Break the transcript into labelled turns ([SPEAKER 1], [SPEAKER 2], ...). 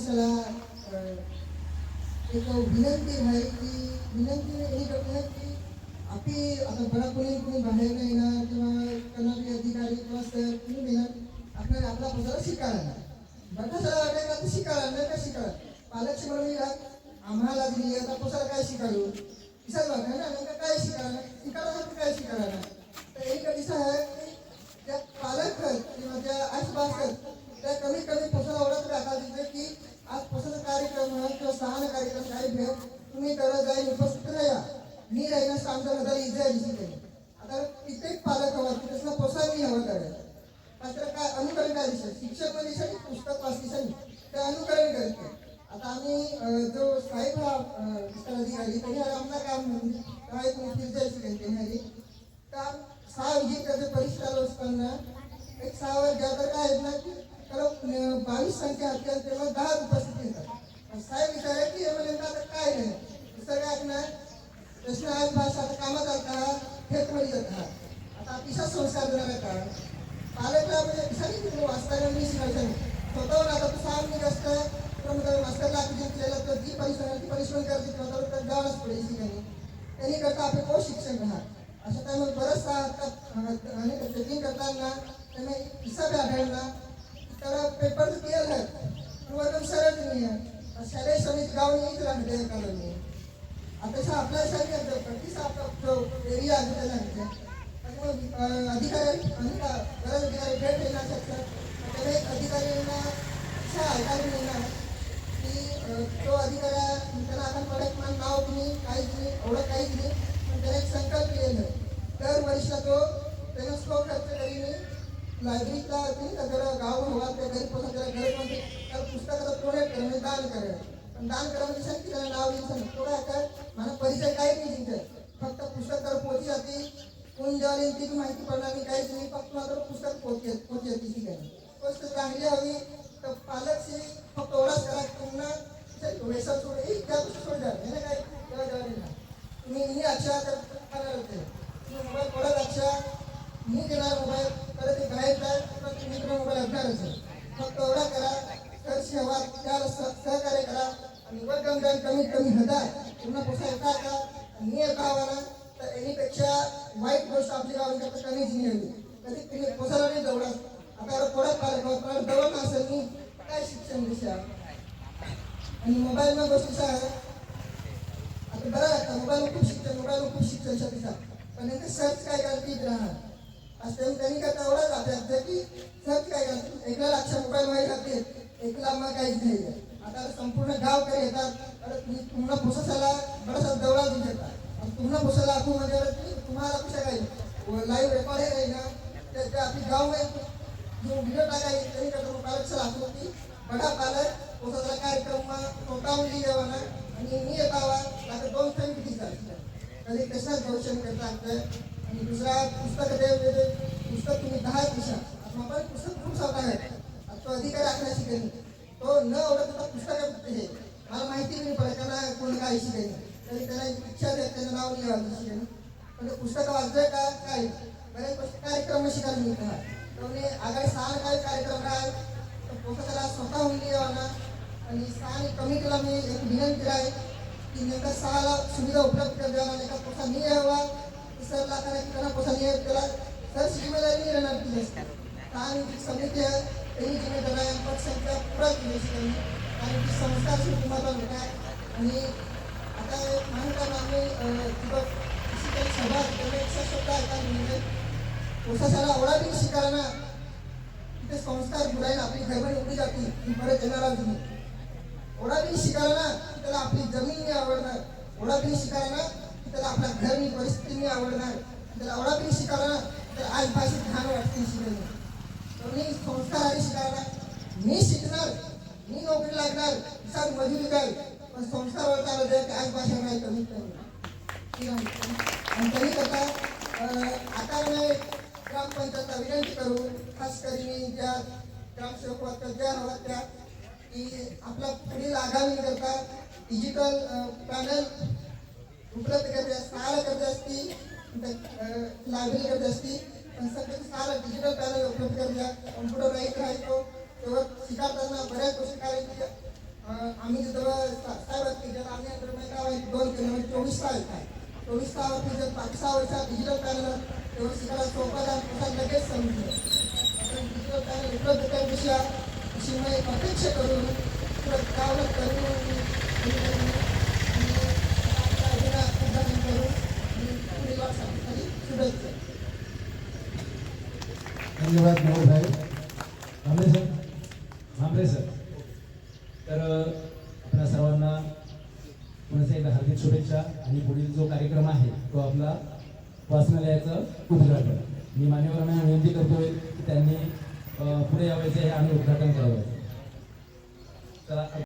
[SPEAKER 1] दिसाला एक विनंती आहे की विनंती हे करतो की आपली आता बरा कोणी कोणी बाहेर येणार किंवा कोणाबी अधिकारी किंवा सर कोणी येणार आपल्याला आपला पोसाला शिकायला बटा सर वाटत का तर शिकायला नाही काय शिकायला पालक म्हणून आम्हाला दिली आता पोसाला काय शिकायलो विचार वाटत ना नेमकं काय शिकायला तर एक दिसा आहे की त्या पालक आहेत किंवा त्या आसपास आहेत त्या कमीत कमी पोसाला ओळख राखा तिथे की आज पोसाचा कार्यक्रम आहे किंवा सहान कार्यक्रम तुम्ही दररोज जाईल उपस्थित राहा. मी राहिल्यास आमचा नजर इजा दिसत आहे आता कित्येक पालक हवा की तसला पोसा मी हवा करायला मात्र काय अनुकरण काय दिसेल? शिक्षकमध्ये दिसत पुस्तक वाच ते अनुकरण करते आता आम्ही जो साहेब हा विस्तार अधिकारी त्यांनी आमला काम म्हणजे काय तुम्ही फिरजायचं त्यांनी काम सहा विजिट करते परीक्षा असताना एक सहा वर ज्या तर काय आहेत ना की त्याला बावीस संख्या असतील तेव्हा दहा उपस्थित येतात. पण साहेब विचारले की हे नेमकं आता काय नाही दुसरं काय ना प्रश्न आज भाषा आता कामात आलता खेतमध्ये जात हा। आता अतिशय संस्कार देणार का पालकला म्हणजे विचारली की वाचताना मी शिकायचं स्वतःहून आता तू सहा मिनिट असतं तर मग मास्तरला आपण केलं तर जी परिश्रम ती परिश्रम करते स्वतः तर जावंच पडेल शिकायला त्यांनी करता आपले कोण शिक्षण राहत अशा टायमात बरंचसा आणि चेकिंग करताना त्यांना हिसाब आढळला तर पेपर क्लिअर आहे पण वर्ग सरळ नाही आहे शालेय समिती गाव येत राहते एकाला मी. आता आपल्या सारखे प्रॅक्टिस आपला जो एरिया आहे त्याला अधिकारी आणि का अधिकारी भेट देणार शकतात त्याला एक अधिकाऱ्यांना इच्छा ऐकायला मिळणार की तो अधिकाऱ्या त्याला आपण परत मला नाव तुम्ही काहीच नाही एवढं काहीच नाही पण त्याने एक संकल्प केलेलं दर वर्षाला तो त्याला स्टॉक खर्च करीने लायब्ररीला तुम्ही त्याला गाव हवा त्या गरीब पोसा त्याला गरज म्हणजे त्या पुस्तकाचा प्रोडक्ट करणे दान करेल. दान करा म्हणजे नाव लिहिलं सांग काय मला परिचय काही नाही तिथे फक्त पुस्तक तर पोहोची जाते कोण जेव्हा येईल ती माहिती पडणार नाही काहीच नाही. फक्त मात्र पुस्तक पोहोचे पोहोची जाते ठीक गोष्ट चांगली हवी. तर पालकशी फक्त एवढाच करा पुन्हा व्यसन सोड त्या गोष्टी नाही काय तेव्हा जेव्हा नाही तुम्ही ही अच्छा तर करणार होते. तुम्ही मोबाईल पडत अच्छा मी देणार मोबाईल. तर ते बाहेर जाय तुम्ही मित्र मोबाईल असणारच फक्त एवढा करा. तर सेवा त्या सह- सहकार्य करा. आणि वर्गमदान कमीत कमी हजार पूर्ण पोसा येता का मी येता हवा तर याच्यापेक्षा वाईट गोष्ट आपली गावात कमीच मिळाली कधी तुम्ही पोसायला नाही जवळ आता परत पाहिजे परत जवळ असेल मी काय शिक्षण दिशा आणि मोबाईल गोष्टीचा सा आता बरं आता मोबाईल खूप शिक्षण मोबाईल खूप शिक्षण शकता पण नेमकं सर्च काय करते राहणार आज त्यांनी करता एवढाच अभ्यास की सर्च काय करते एकला लक्ष मोबाईल माहीत जाते एकला मग काहीच नाही. आहे. आता संपूर्ण गाव काही येतात? अरे तुम्ही तुम्हाला पुसायला बराचसा दौरा देऊन देतात आणि तुम्हाला पुसायला आखू म्हणजे तुम्हाला कशा काही लाईव्ह रेकॉर्ड आहे ना ते आपली गाव में जो व्हिडिओ टाकायची तरी करता मग पालक सर आखू की बडा पालक पुसाचा कार्यक्रम तोटावली लिहि देवाना आणि मी येतावा आता दोन टाइम किती झाले? तरी कशाच दर्शन करता येतं आणि दुसरा पुस्तक देव पुस्तक तुम्ही दहा दिशा आपण पुस्तक खूप स्वतः आता तो अधिकारी गरज शिकेल न आवडत पुस्तक हे मला माहिती नाही पडत त्याला कोण काय शिकायचं तरी त्याला इच्छा द्या त्याचं नाव नाही आलं शिकेल पण ते पुस्तक वाचतोय का? काय? बऱ्याच गोष्टी कार्यक्रम शिकायला मिळतात त्यामुळे आगामी सहा काय कार्यक्रम काय तर पुस्तकाला स्वतःहून लिहावा आणि सहा कमिटीला मी एक विनंती आहे की नेमका सहाला सुविधा उपलब्ध कर द्यावा नेमका पोसा नाही यावा सरला करा की त्यांना पोसा नाही यावा, त्याला सर जिम्मेदारी नाही राहणार ती सहा समिती आहे त्यांनी जिम्मेदारी संख्या पुरा कारण की त्यांनी. आणि ती संस्था अशी तुम्हाला भेट आहे आणि आता मानकाला आम्ही अं, अशी काही सभा करण्याचा एक शब्द ऐकायला म्हणजे पोसाशाला आवडा बी शिकायला ना? तिथे संस्कार बुडायला आपली घरभर उभी जाते ती परत येणार तुम्ही. ओढा बी शिकायला ना? की त्याला आपली जमीन नाही आवडणार. ओढा बी शिकायला ना? की त्याला आपल्या घरनी परिस्थिती नाही आवडणार. त्याला ओढा बी शिकायला ना? तर आज भाषेत घाण वाटते शिकायला. तर मी संस्कार आधी शिकायला. मी शिकणार मी नोकरी लागणार सांग मजुरी जाईल पण संस्था वळताना आलं काय भाषा नाही कमीत कमी. आणि तरी करता आता मी ग्रामपंचायतला विनंती करू खास करून ज्या ग्रामसेवक ज्या ज्या होत्या की आपला पुढील आगामी करता डिजिटल पॅनल उपलब्ध करते सहाला करते असती लायब्ररी करते असती पण सगळं सहाला डिजिटल पॅनल उपलब्ध करूया द्या. कम्प्युटर राहीत राहतो. तेव्हा शिकवताना बऱ्याच गोष्टी करायची. अं, आम्ही जेव्हा साहेब की ज्याला आम्ही आता माहिती आहे दोन केलं म्हणजे चोवीस तास काय चोवीस तासावरती जर पाच सहा वर्षात डिजिटल पॅनल तेव्हा शिकायला सोपा जात तसा लगेच समजलं. कारण डिजिटल पॅनल उपलब्ध त्यापेक्षा अशी मी अपेक्षा करून परत करून
[SPEAKER 2] धन्यवाद मोहन साहेब. भांबरे भांबरे सर. तर आपल्या सर्वांना पुन्हा एकदा हार्दिक शुभेच्छा. आणि पुढील जो कार्यक्रम आहे तो आपला वाचनालयाचं उद्घाटन. मी मान्यवरांना विनंती करतोय की त्यांनी अ, पुढे यावायचे आणि उद्घाटन करावं. चला